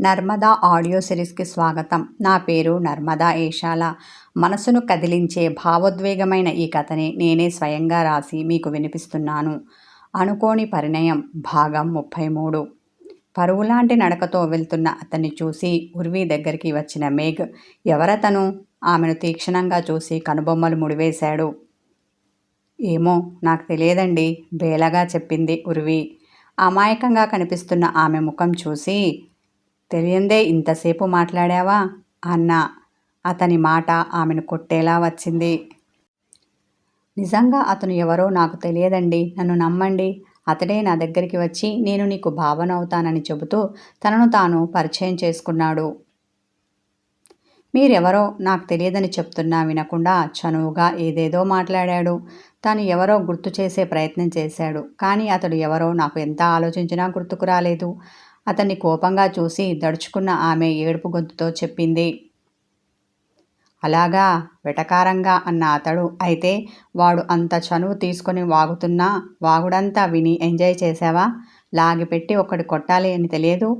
Narmada audio సిరీస్కి స్వాగతం. నా పేరు నర్మదా ఏషాల. మనసును కదిలించే భావోద్వేగమైన ఈ కథని నేనే స్వయంగా రాసి మీకు వినిపిస్తున్నాను. అనుకోని పరిణయం భాగం ముప్పై మూడు పరువులాంటి నడకతో వెళ్తున్న అతన్ని చూసి ఉర్వి దగ్గరికి వచ్చిన మేఘ్ ఎవరతను? ఆమెను తీక్షణంగా చూసి కనుబొమ్మలు ముడివేశాడు. ఏమో నాకు తెలియదండి బేలగా చెప్పింది ఉర్వి. అమాయకంగా కనిపిస్తున్న ఆమె ముఖం చూసి తెలియందే ఇంతసేపు మాట్లాడావా? అన్న. అతని మాట ఆమెను కొట్టేలా వచ్చింది. నిజంగా అతను ఎవరో నాకు తెలియదండి. నన్ను నమ్మండి. అతడే నా దగ్గరికి వచ్చి నేను నీకు భావన అవుతానని చెబుతూ తనను తాను పరిచయం చేసుకున్నాడు. మీరెవరో నాకు తెలియదని చెప్తున్నా వినకుండా చనువుగా ఏదేదో మాట్లాడాడు. తాను ఎవరో గుర్తు చేసే ప్రయత్నం చేశాడు. కానీ అతడు ఎవరో నాకు ఎంత ఆలోచించినా గుర్తుకు రాలేదు. అతన్ని కోపంగా చూసి దడుచుకున్న ఆమె ఏడుపు గొంతుతో చెప్పింది. అలాగా వెటకారంగా అన్న అతడు. అయితే వాడు అంత చనువు తీసుకొని వాగుతున్నా వాగుడంతా విని ఎంజాయ్ చేశావా? లాగిపెట్టి ఒకటి కొట్టాలి అని తెలియదు?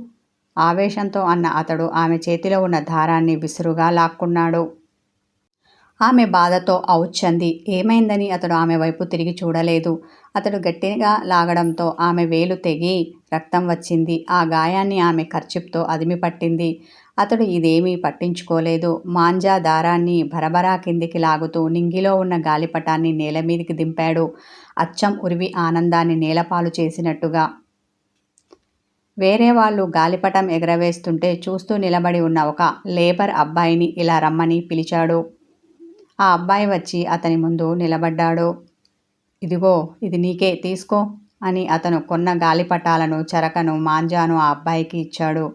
ఆవేశంతో అన్న అతడు ఆమె చేతిలో ఉన్న దారాన్ని విసురుగా లాక్కున్నాడు. ఆమె బాధతో అవుచ్చంది ఏమైందని అతడు ఆమె వైపు తిరిగి చూడలేదు. అతడు గట్టిగా లాగడంతో ఆమె వేలు తెగి రక్తం వచ్చింది. ఆ గాయాన్ని ఆమె ఖర్చిప్తో అదిమి పట్టింది. అతడు ఇదేమీ పట్టించుకోలేదు. మాంజా దారాన్ని భరభరా కిందికి లాగుతూ నింగిలో ఉన్న గాలిపటాన్ని నేల మీదికి దింపాడు. అచ్చం ఉరివి ఆనందాన్ని నేలపాలు చేసినట్టుగా. వేరే వాళ్ళు గాలిపటం ఎగరవేస్తుంటే చూస్తూ నిలబడి ఉన్న ఒక లేబర్ అబ్బాయిని ఇలా రమ్మని పిలిచాడు. ఆ అబ్బాయి వచ్చి అతని ముందు నిలబడ్డాడు. ఇదిగో ఇది నీకే తీసుకో. అని అతను కొన్న గాలిపటాలను చెరకను మాంజాను ఆ అబ్బాయికి ఇచ్చాడు.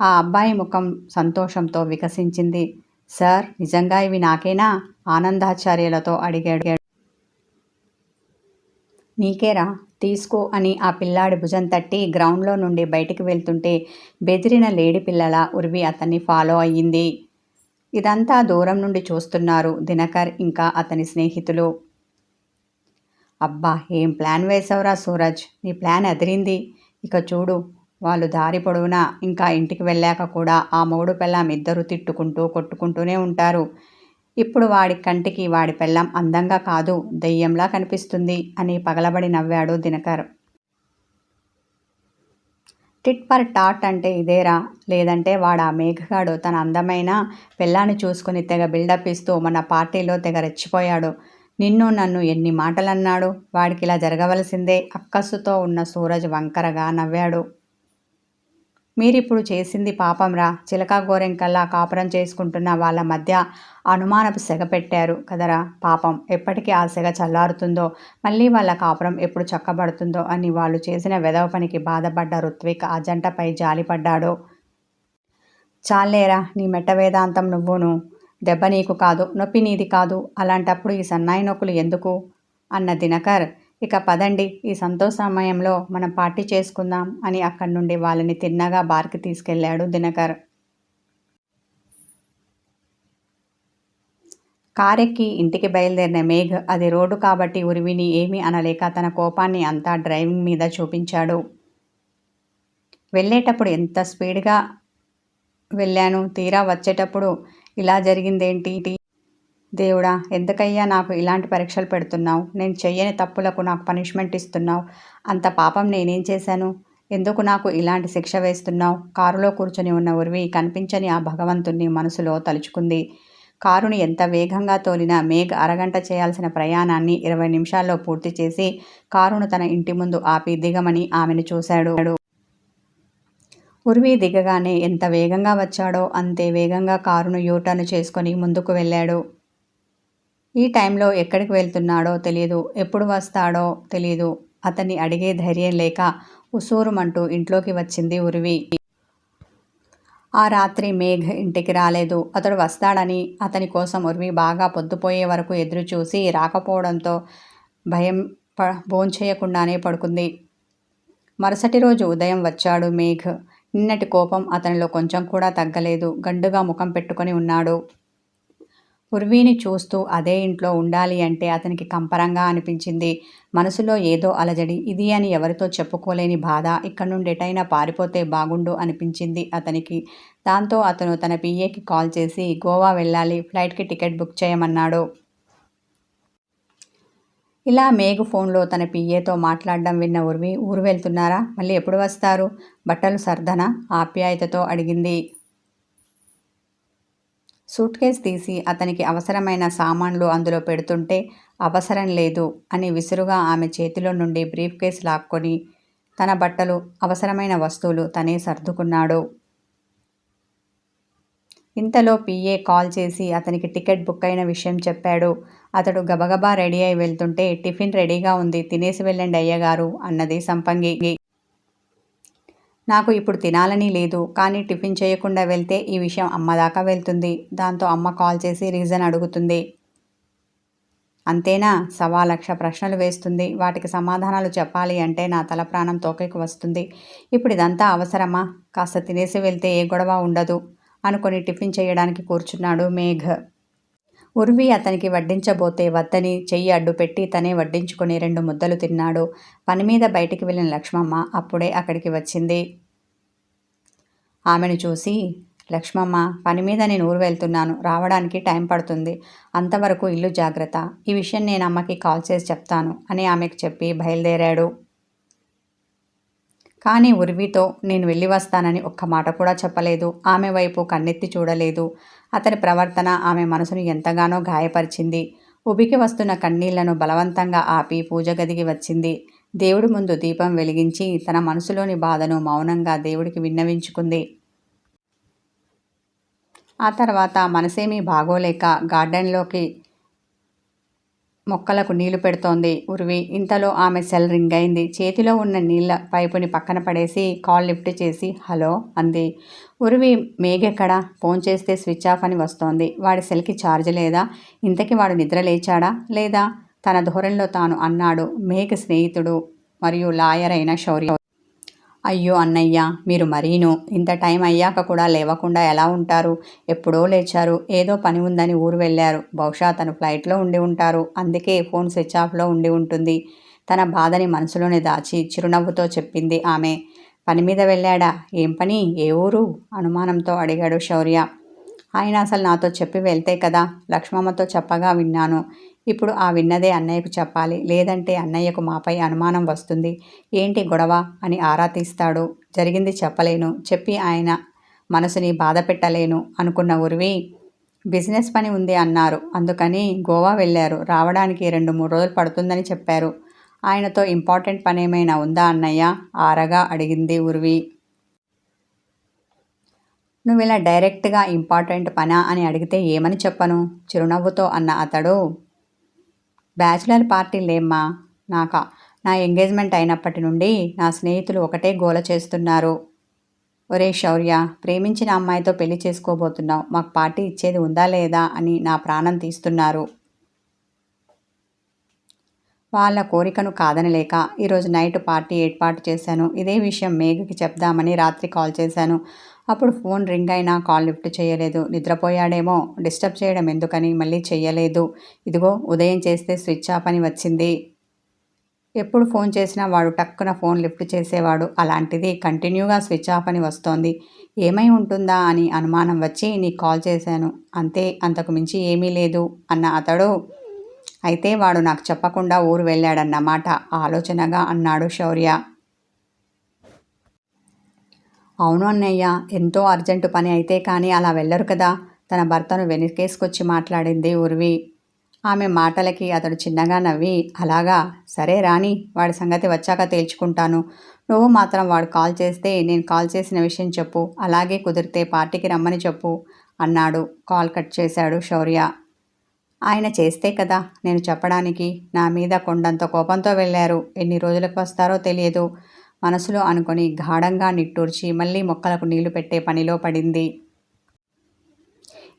ఆ అబ్బాయి ముఖం సంతోషంతో వికసించింది. సార్ నిజంగా ఇవి నాకేనా? ఆనందాచార్యులతో అడిగాడు. నీకేరా తీసుకో అని ఆ పిల్లాడి భుజం తట్టి గ్రౌండ్లో నుండి బయటికి వెళ్తుంటే బెదిరిన లేడి పిల్లల ఉరివి అతన్ని ఫాలో అయ్యింది. ఇదంతా దూరం నుండి చూస్తున్నారు దినకర్ ఇంకా అతని స్నేహితులు. అబ్బా ఏం ప్లాన్ వేసావురా సూరజ్? నీ ప్లాన్ అదిరింది. ఇక చూడు వాళ్ళు దారి పొడవునా ఇంకా ఇంటికి వెళ్ళాక కూడా ఆ మూడు పెళ్ళాం ఇద్దరు తిట్టుకుంటూ కొట్టుకుంటూనే ఉంటారు. ఇప్పుడు వాడి కంటికి వాడి పెళ్ళం అందంగా కాదు దెయ్యంలా కనిపిస్తుంది అని పగలబడి నవ్వాడు దినకర్. టిట్ పర్ టాట్ అంటే ఇదేరా లేదంటే వాడు ఆ మేఘగాడు తన అందమైన పెళ్ళాన్ని చూసుకుని తెగ బిల్డప్ ఇస్తూ మన పార్టీలో తెగ రెచ్చిపోయాడు. నిన్ను నన్ను ఎన్ని మాటలన్నాడు? వాడికి ఇలా జరగవలసిందే. అక్కస్సుతో ఉన్న సూరజ్ వంకరగా నవ్వాడు. మీరిప్పుడు చేసింది పాపంరా. చిలక గోరెంకల్లా కాపురం చేసుకుంటున్న వాళ్ళ మధ్య అనుమానపు సెగ పెట్టారు కదరా పాపం. ఎప్పటికీ ఆ సెగ చల్లారుతుందో మళ్ళీ వాళ్ళ కాపురం ఎప్పుడు చక్కబడుతుందో అని వాళ్ళు చేసిన వెదవ పనికి బాధపడ్డ ఋత్విక్ ఆ జంటపై జాలిపడ్డాడు. చాలేరా నీ మెట్ట వేదాంతం నువ్వును. దెబ్బ నీకు కాదు నొప్పి నీది కాదు అలాంటప్పుడు ఈ సన్నాయి నొక్కులు ఎందుకు? అన్న దినకర్ ఇక పదండి ఈ సంతోష సమయంలో మనం పార్టీ చేసుకుందాం అని అక్కడి నుండి వాళ్ళని తిన్నగా బార్కి తీసుకెళ్ళాడు దినకర్. కారెక్కి ఇంటికి బయలుదేరిన మేఘ్ అది రోడ్డు కాబట్టి ఉరివిని ఏమీ అనలేక తన కోపాన్ని అంతా డ్రైవింగ్ మీద చూపించాడు. వెళ్ళేటప్పుడు ఎంత స్పీడ్గా వెళ్ళాను తీరా వచ్చేటప్పుడు ఇలా జరిగిందేంటి? దేవుడా ఎందుకయ్యా నాకు ఇలాంటి పరీక్షలు పెడుతున్నావు? నేను చెయ్యని తప్పులకు నాకు పనిష్మెంట్ ఇస్తున్నావు. అంత పాపం నేనేం చేశాను? ఎందుకు నాకు ఇలాంటి శిక్ష వేస్తున్నావు? కారులో కూర్చొని ఉన్న ఉరివి కనిపించని ఆ భగవంతుణ్ణి మనసులో తలుచుకుంది. కారుని ఎంత వేగంగా తోలినా మేఘ్ అరగంట చేయాల్సిన ప్రయాణాన్ని ఇరవై నిమిషాల్లో పూర్తి చేసి కారును తన ఇంటి ముందు ఆపి దిగమని ఆమెను చూశాడు. ఉర్వి దిగగానే ఎంత వేగంగా వచ్చాడో అంతే వేగంగా కారును యూటర్న్ చేసుకొని ముందుకు వెళ్ళాడు. ఈ టైంలో ఎక్కడికి వెళ్తున్నాడో తెలియదు ఎప్పుడు వస్తాడో తెలియదు అతన్ని అడిగే ధైర్యం లేక ఉసూరుమంటూ ఇంట్లోకి వచ్చింది ఉరివి ఆ రాత్రి మేఘ్ ఇంటికి రాలేదు. అతడు వస్తాడని అతని కోసం ఉర్వి బాగా పొద్దుపోయే వరకు ఎదురు చూసి రాకపోవడంతో భయం ప భోంచేయకుండానే పడుకుంది. మరుసటి రోజు ఉదయం వచ్చాడు మేఘ్. నిన్నటి కోపం అతనిలో కొంచెం కూడా తగ్గలేదు. గండుగా ముఖం పెట్టుకొని ఉన్నాడు. ఉర్వీని చూస్తూ అదే ఇంట్లో ఉండాలి అంటే అతనికి కంపరంగా అనిపించింది. మనసులో ఏదో అలజడి ఇది అని ఎవరితో చెప్పుకోలేని బాధ ఇక్కడ నుండి ఎటైనా పారిపోతే బాగుండు అనిపించింది అతనికి. దాంతో అతను తన పిఏకి కాల్ చేసి గోవా వెళ్ళాలి ఫ్లైట్కి టికెట్ బుక్ చేయమన్నాడు. ఇలా మేఘు ఫోన్లో తన పిఏతో మాట్లాడడం విన్న ఉర్వి ఊరు వెళ్తున్నారా? మళ్ళీ ఎప్పుడు వస్తారు? బట్టలు సర్దన ఆప్యాయతతో అడిగింది. సూట్ కేస్ తీసి అతనికి అవసరమైన సామాన్లు అందులో పెడుతుంటే అవసరం లేదు అని విసురుగా ఆమె చేతిలో నుండి బ్రీఫ్ కేస్ లాక్కొని తన బట్టలు అవసరమైన వస్తువులు తనే సర్దుకున్నాడు. ఇంతలో పిఏ కాల్ చేసి అతనికి టికెట్ బుక్ అయిన విషయం చెప్పాడు. అతడు గబగబా రెడీ అయి వెళ్తుంటే టిఫిన్ రెడీగా ఉంది తినేసి వెళ్ళండి అయ్యగారు అన్నది సంపంగి. నాకు ఇప్పుడు తినాలని లేదు కానీ టిఫిన్ చేయకుండా వెళ్తే ఈ విషయం అమ్మ దాకా వెళ్తుంది. దాంతో అమ్మ కాల్ చేసి రీజన్ అడుగుతుంది. అంతేనా? సవా లక్ష ప్రశ్నలు వేస్తుంది. వాటికి సమాధానాలు చెప్పాలి అంటే నా తల ప్రాణం తోకకి వస్తుంది. ఇప్పుడు ఇదంతా అవసరమా? కాస్త తినేసి వెళ్తే ఏ గొడవ ఉండదు అనుకొని టిఫిన్ చేయడానికి కూర్చున్నాడు మేఘ్. ఉర్వి అతనికి వడ్డించబోతే వద్దని చెయ్యి అడ్డుపెట్టి తనే వడ్డించుకొని రెండు ముద్దలు తిన్నాడు. పని మీద బయటికి వెళ్ళిన లక్ష్మమ్మ అప్పుడే అక్కడికి వచ్చింది. ఆమెను చూసి లక్ష్మమ్మ పని మీద నేను ఊరు వెళ్తున్నాను. రావడానికి టైం పడుతుంది. అంతవరకు ఇల్లు జాగ్రత్త. ఈ విషయం నేను అమ్మకి కాల్ చేసి చెప్తాను అని ఆమెకు చెప్పి బయలుదేరాడు. కానీ ఉర్వితో నేను వెళ్ళి వస్తానని ఒక్క మాట కూడా చెప్పలేదు. ఆమె వైపు కన్నెత్తి చూడలేదు. అతని ప్రవర్తన ఆమె మనసును ఎంతగానో గాయపరిచింది. ఉబికి వస్తున్న కన్నీళ్ళను బలవంతంగా ఆపి పూజ గదికి వచ్చింది. దేవుడి ముందు దీపం వెలిగించి తన మనసులోని బాధను మౌనంగా దేవుడికి విన్నవించుకుంది. ఆ తర్వాత మనసేమీ బాగోలేక గార్డెన్లోకి మొక్కలకు నీళ్ళు పెడుతోంది. ఉర్వి ఇంతలో ఆమె సెల్ రింగ్ అయింది. చేతిలో ఉన్న నీళ్ళ పైపుని పక్కన పడేసి కాల్ లిఫ్ట్ చేసి హలో అంది. ఉరివి మేఘెక్కడ? ఫోన్ చేస్తే స్విచ్ ఆఫ్ అని వస్తోంది. వాడి సెల్కి ఛార్జ్ లేదా? ఇంతకి వాడు నిద్ర లేచాడా? లేదా? తన ధోరణిలో తాను అన్నాడు. మేఘ స్నేహితుడు మరియు లాయర్ అయిన శౌర్య అయ్యో అన్నయ్య మీరు మరీను. ఇంత టైం అయ్యాక కూడా లేవకుండా ఎలా ఉంటారు? ఎప్పుడో లేచారు. ఏదో పని ఉందని ఊరు వెళ్ళారు. బహుశా తను ఫ్లైట్లో ఉండి ఉంటారు. అందుకే ఫోన్ స్విచ్ ఆఫ్లో ఉండి ఉంటుంది. తన బాధని మనసులోనే దాచి చిరునవ్వుతో చెప్పింది ఆమె. పని మీద వెళ్ళాడా? ఏం పని? ఏ ఊరు? అనుమానంతో అడిగాడు శౌర్య. ఆయన అసలు నాతో చెప్పి వెళ్తే కదా? లక్ష్మమ్మతో చెప్పగా విన్నాను. ఇప్పుడు ఆ విన్నదే అన్నయ్యకు చెప్పాలి. లేదంటే అన్నయ్యకు మాపై అనుమానం వస్తుంది. ఏంటి గొడవ? అని ఆరా తీస్తాడు. జరిగింది చెప్పలేను. చెప్పి ఆయన మనసుని బాధ పెట్టలేను అనుకున్న ఉరివి బిజినెస్ పని ఉంది అన్నారు. అందుకని గోవా వెళ్ళారు. రావడానికి రెండు మూడు రోజులు పడుతుందని చెప్పారు. ఆయనతో ఇంపార్టెంట్ పని ఏమైనా ఉందా అన్నయ్య ఆరగా అడిగింది ఉర్వి. నువ్వు ఇలా డైరెక్ట్గా ఇంపార్టెంట్ పనా అని అడిగితే ఏమని చెప్పను? చిరునవ్వుతో అన్న అతడు బ్యాచిలర్ పార్టీ లేమ్మా. నాక. నా ఎంగేజ్మెంట్ అయినప్పటి నుండి నా స్నేహితులు ఒకటే గోల చేస్తున్నారు. ఒరే శౌర్య ప్రేమించిన అమ్మాయితో పెళ్ళి చేసుకోబోతున్నావు. మాకు పార్టీ ఇచ్చేది ఉందా లేదా అని నా ప్రాణం తీస్తున్నారు. వాళ్ళ కోరికను కాదనలేక ఈరోజు నైట్ పార్టీ ఏర్పాటు చేశాను. ఇదే విషయం మేఘకి చెప్దామని రాత్రి కాల్ చేశాను. అప్పుడు ఫోన్ రింగ్ అయినా కాల్ లిఫ్ట్ చేయలేదు. నిద్రపోయాడేమో. డిస్టర్బ్ చేయడం ఎందుకని మళ్ళీ చేయలేదు ఇదిగో ఉదయం చేస్తే స్విచ్ ఆఫ్ అని వచ్చింది. ఎప్పుడు ఫోన్ చేసినా వాడు టక్కున ఫోన్ లిఫ్ట్ చేసేవాడు. అలాంటిది కంటిన్యూగా స్విచ్ ఆఫ్ అని వస్తోంది. ఏమై ఉంటుందా అని అనుమానం వచ్చి నీకు కాల్ చేశాను. అంతే అంతకు మించి ఏమీ లేదు అన్న అతడు. అయితే వాడు నాకు చెప్పకుండా ఊరు వెళ్ళాడన్నమాట. ఆలోచనగా అన్నాడు శౌర్య. అవును అన్నయ్య ఎంతో అర్జెంటు పని అయితే కానీ అలా వెళ్ళరు కదా. తన భర్తను వెనకేసుకొచ్చి మాట్లాడింది ఉర్వి. ఆమె మాటలకి అతడు చిన్నగా నవ్వి అలాగా? సరే రాని వాడి సంగతి వచ్చాక తేల్చుకుంటాను. నువ్వు మాత్రం వాడు కాల్ చేస్తే నేను కాల్ చేసిన విషయం చెప్పు అలాగే కుదిరితే పార్టీకి రమ్మని చెప్పు అన్నాడు. కాల్ కట్ చేశాడు శౌర్య. ఆయన చేస్తే కదా నేను చెప్పడానికి? నా మీద కొండంత కోపంతో వెళ్ళారు. ఎన్ని రోజులకు వస్తారో తెలియదు. మనసులో అనుకొని గాఢంగా నిట్టూర్చి మళ్ళీ మొక్కలకు నీళ్ళు పెట్టే పనిలో పడింది.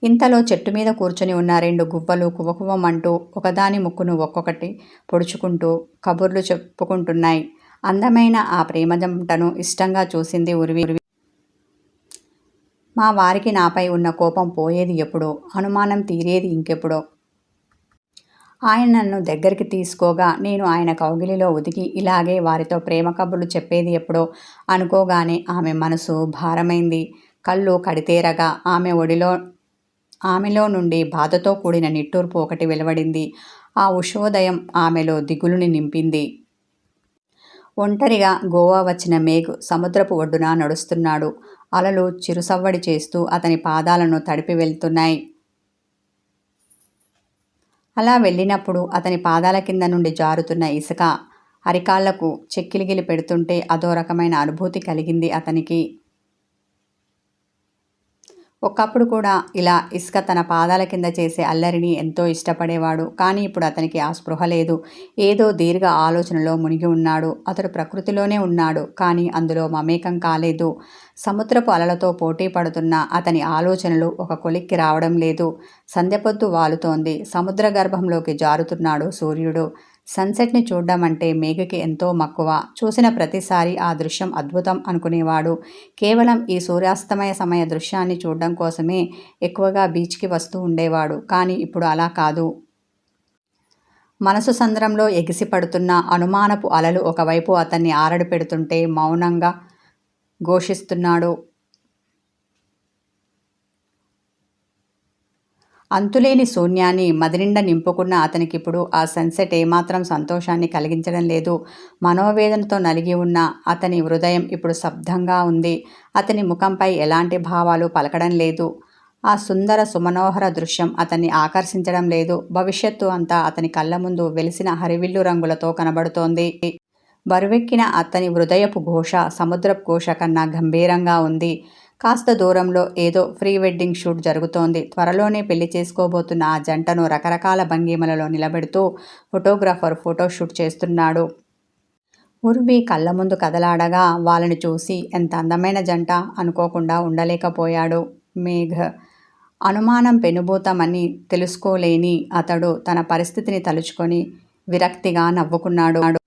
ఇంతలో చెట్టు మీద కూర్చొని ఉన్న రెండు గువ్వలు కువకువమంటూ ఒకదాని ముక్కును ఒక్కొక్కటి పొడుచుకుంటూ కబుర్లు చెప్పుకుంటున్నాయి. అందమైన ఆ ప్రేమజంటను ఇష్టంగా చూసింది ఉరివి. మా వారికి నాపై ఉన్న కోపం పోయేది ఎప్పుడో అనుమానం తీరేది ఇంకెప్పుడో. ఆయన నన్ను దగ్గరికి తీసుకోగా నేను ఆయన కౌగిలిలో ఉదికి ఇలాగే వారితో ప్రేమ కబుర్లు చెప్పేది ఎప్పుడో అనుకోగానే ఆమె మనసు భారమైంది. కళ్ళు కడితేరగా ఆమె ఒడిలో ఆమెలో నుండి బాధతో కూడిన నిట్టూర్పు ఒకటి వెలువడింది. ఆ ఉషోదయం ఆమెలో దిగులుని నింపింది. ఒంటరిగా గోవా వచ్చిన మేఘ్ సముద్రపు ఒడ్డున నడుస్తున్నాడు. అలలు చిరుసవ్వడి చేస్తూ అతని పాదాలను తడిపి వెళ్తున్నాయి. అలా వెళ్ళినప్పుడు అతని పాదాల కింద నుండి జారుతున్న ఇసుక అరికాళ్ళకు చెక్కిలిగిలి పెడుతుంటే అదో రకమైన అనుభూతి కలిగింది అతనికి. ఒకప్పుడు కూడా ఇలా ఇసుక తన పాదాల కింద చేసే అల్లరిని ఎంతో ఇష్టపడేవాడు. కానీ ఇప్పుడు అతనికి ఆ స్పృహ లేదు. ఏదో దీర్ఘ ఆలోచనలో మునిగి ఉన్నాడు. అతడు ప్రకృతిలోనే ఉన్నాడు. కానీ అందులో మమేకం కాలేదు. సముద్రపు అలలతో పోటీ పడుతున్న అతని ఆలోచనలు ఒక కొలిక్కి రావడం లేదు. సంధ్యపొద్దు వాలుతోంది. సముద్ర గర్భంలోకి జారుతున్నాడు సూర్యుడు. సన్సెట్ని చూడడం అంటే మేఘకి ఎంతో మక్కువ. చూసిన ప్రతిసారి ఆ దృశ్యం అద్భుతం అనుకునేవాడు. కేవలం ఈ సూర్యాస్తమయ సమయ దృశ్యాన్ని చూడడం కోసమే ఎక్కువగా బీచ్కి వస్తూ ఉండేవాడు. కానీ ఇప్పుడు అలా కాదు. మనసు సంద్రంలో ఎగిసిపడుతున్న అనుమానపు అలలు ఒకవైపు అతన్ని ఆరడి పెడుతుంటే మౌనంగా ఘోషిస్తున్నాడు. అంతులేని శూన్యాన్ని మదినిండా నింపుకున్న అతనికిప్పుడు ఆ సన్సెట్ ఏమాత్రం సంతోషాన్ని కలిగించడం లేదు. మనోవేదనతో నలిగి ఉన్న అతని హృదయం ఇప్పుడు శబ్దంగా ఉంది. అతని ముఖంపై ఎలాంటి భావాలు పలకడం లేదు. ఆ సుందర సుమనోహర దృశ్యం అతన్ని ఆకర్షించడం లేదు. భవిష్యత్తు అంతా అతని కళ్ళ ముందు వెలిసిన హరివిల్లు రంగులతో కనబడుతోంది. బరువెక్కిన అతని హృదయపు ఘోష సముద్రపు ఘోష కన్నా గంభీరంగా ఉంది. కాస్త దూరంలో ఏదో ప్రీ వెడ్డింగ్ షూట్ జరుగుతోంది. త్వరలోనే పెళ్ళి చేసుకోబోతున్న ఆ జంటను రకరకాల భంగిమలలో నిలబెడుతూ ఫోటోగ్రాఫర్ ఫోటోషూట్ చేస్తున్నాడు. ఉర్వి కళ్ళ ముందు కదలాడగా వాళ్ళని చూసి ఎంత అందమైన జంట అనుకోకుండా ఉండలేకపోయాడు మేఘ్. అనుమానం పెనుభూతమని తెలుసుకోలేని అతడు తన పరిస్థితిని తలుచుకొని విరక్తిగా నవ్వుకున్నాడు.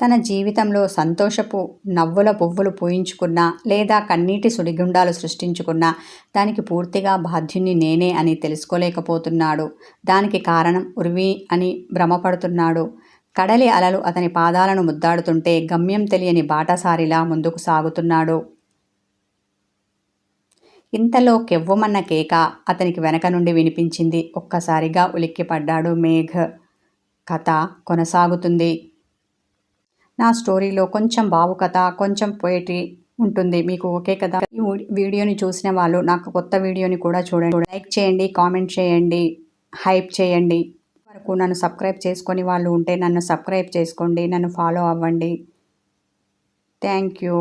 తన జీవితంలో సంతోషపు నవ్వుల పువ్వులు పూయించుకున్నా లేదా కన్నీటి సుడిగుండాలు సృష్టించుకున్నా దానికి పూర్తిగా బాధ్యుని నేనే అని తెలుసుకోలేకపోతున్నాడు. దానికి కారణం ఉర్వి అని భ్రమపడుతున్నాడు. కడలి అలలు అతని పాదాలను ముద్దాడుతుంటే గమ్యం తెలియని బాటసారిలా ముందుకు సాగుతున్నాడు. ఇంతలో కెవ్వమన్న కేక అతనికి వెనక నుండి వినిపించింది. ఒక్కసారిగా ఉలిక్కిపడ్డాడు మేఘ్. కథ కొనసాగుతుంది. నా స్టోరీలో కొంచెం భావుకథ కొంచెం పోయిటరీ ఉంటుంది. మీకు ఓకే కదా? ఈ వీడియోని చూసిన వాళ్ళు నాకు కొత్త వీడియోని కూడా చూడండి. లైక్ చేయండి కామెంట్ చేయండి హైప్ చేయండి. వరకు నన్ను సబ్స్క్రైబ్ చేసుకొని వాళ్ళు ఉంటే నన్ను సబ్స్క్రైబ్ చేసుకోండి నన్ను ఫాలో అవ్వండి. Thank you.